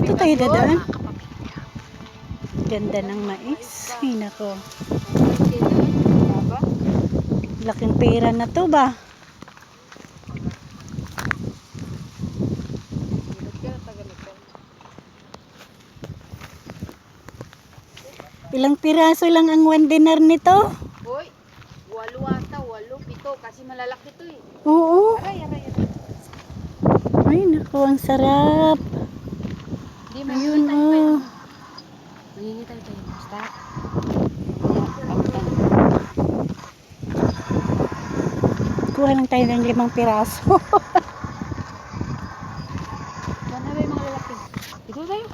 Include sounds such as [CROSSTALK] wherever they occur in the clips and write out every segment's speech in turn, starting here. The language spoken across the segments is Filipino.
Dito tayo dadaan. Ganda ng mais. Ay, nako. Laking pera na to ba? Ilang piraso lang ang one dinar nito? Hoy, walo ata, walo, pito, kasi malalaki to eh. Oo. Aray, aray, aray. Ay, nako, ang sarap. Ayun, pa oh. tayo tayo. Basta. Kuha lang tayo ng limang piraso. Saan na ba yung mga lalaki? Ito tayo.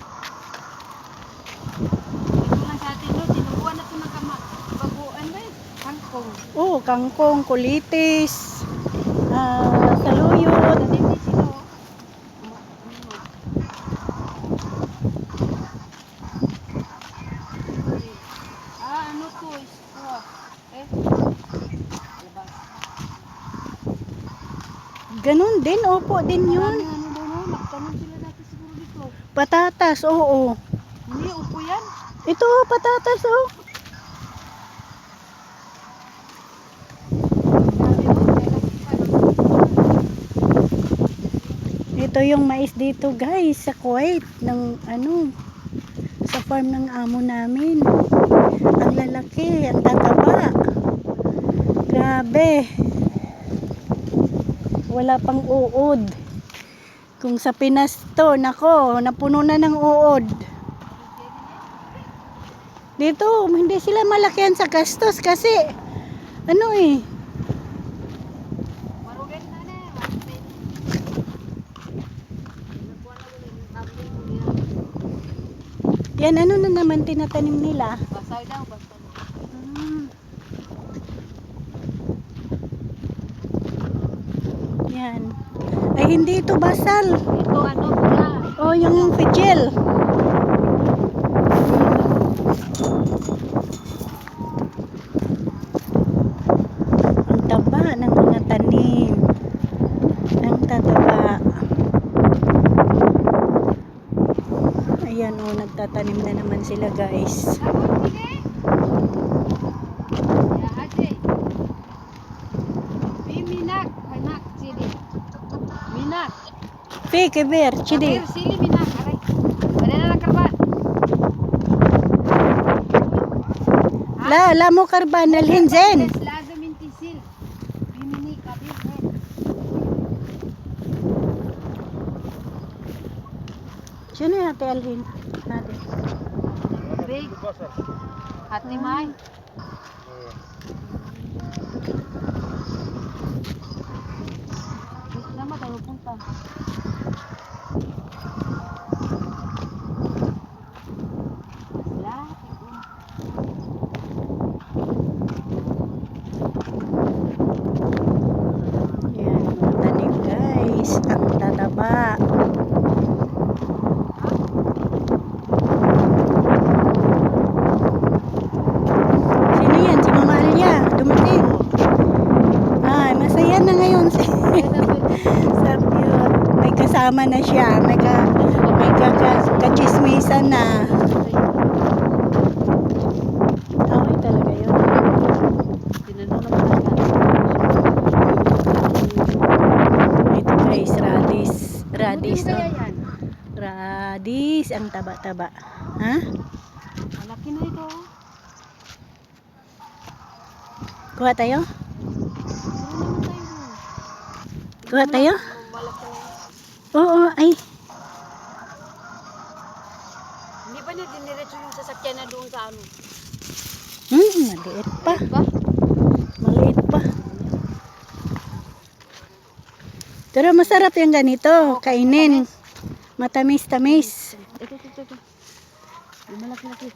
Lang sa atin? Tinubuan na ito ng kama. Baguan ba yun? Kangkong. Oo, kangkong, kulitis, ah, saluyot. Hindi sila, oh. Ah, ano to? Straw. Eh? Labas. Ganun din, opo din Marami yun. ano daw no? Nagtanong sila dati siguro dito. Patatas, oo. Hindi, upo yan. Ito, patatas, oh. Ito yung mais dito, guys, sa Kuwait, ng ano, sa farm ng amo namin. Ang lalaki, ang tataba. Grabe. Wala pang uod. Kung sa Pinas to, nako, napuno na ng uod. Dito, hindi sila malakihan sa gastos kasi, ano eh, yan ano na naman tinatanim nila. Basay daw, basta. Ah. Yan. Ay, hindi ito basal. Ito ano pula. O, yung fidgel. Ang taba ng mga tanim. Ang tataba. Ayan o, nagtatanim na naman sila guys. Sabon minak. Peki bir çidi. Bir sili minak. لا لا مو قربان الهند زين لازم انت سيل بمنيك شنو يعطي الهند هذا بيك هاتني معي punta. Lah, Yan, mga tanim guys. Ang tataba. Kasama na siya. May, ka, may kachismisan na. Okay talaga yun. Ito guys, radis. Radis, Buti no? Radis, ang taba-taba. Ha? Malaki na ito. Kuha tayo? Ano tayo doon? Kuha tayo? Oo, ay. Hindi pa niya diniretso yung sasakyan na doon sa ano? Hmm, maliit pa. Ba? Maliit pa. Pero masarap yung ganito, kainin. Matamis-tamis. Ito, ito, ito. malaki-laki.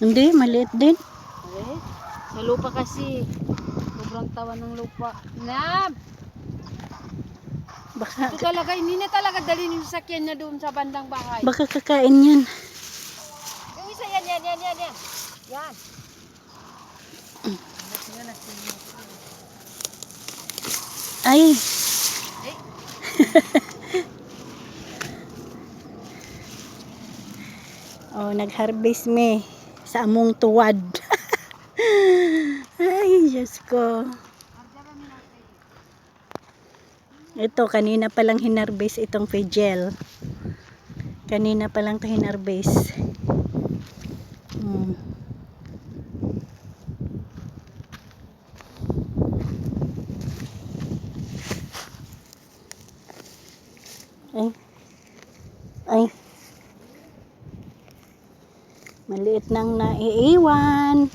Hindi, maliit din. Okay? Sa lupa kasi. Sobrang tawa ng lupa. Nam! Baka, Ito talaga, hindi na talaga dalhin yung sakyan niya doon sa bandang bahay. baka kakain yan. Yung isa yan, yan, yan, yan, yan. Yan. Ay, [LAUGHS] oh, nag-harvest me sa among tuwad. [LAUGHS] Ay, Diyos ko. Ito, kanina palang hinarbis itong Fegel. Kanina palang ito hinarbis. Hmm. Ay. Ay. Maliit nang naiiwan.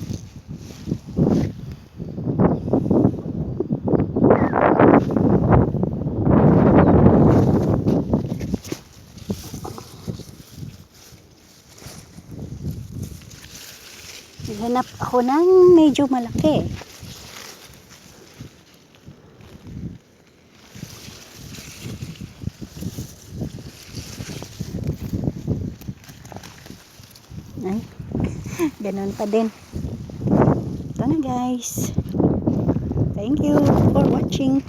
Hanap ako ng medyo malaki. Ay, [LAUGHS] ganun pa din. Ito na guys. Thank you for watching.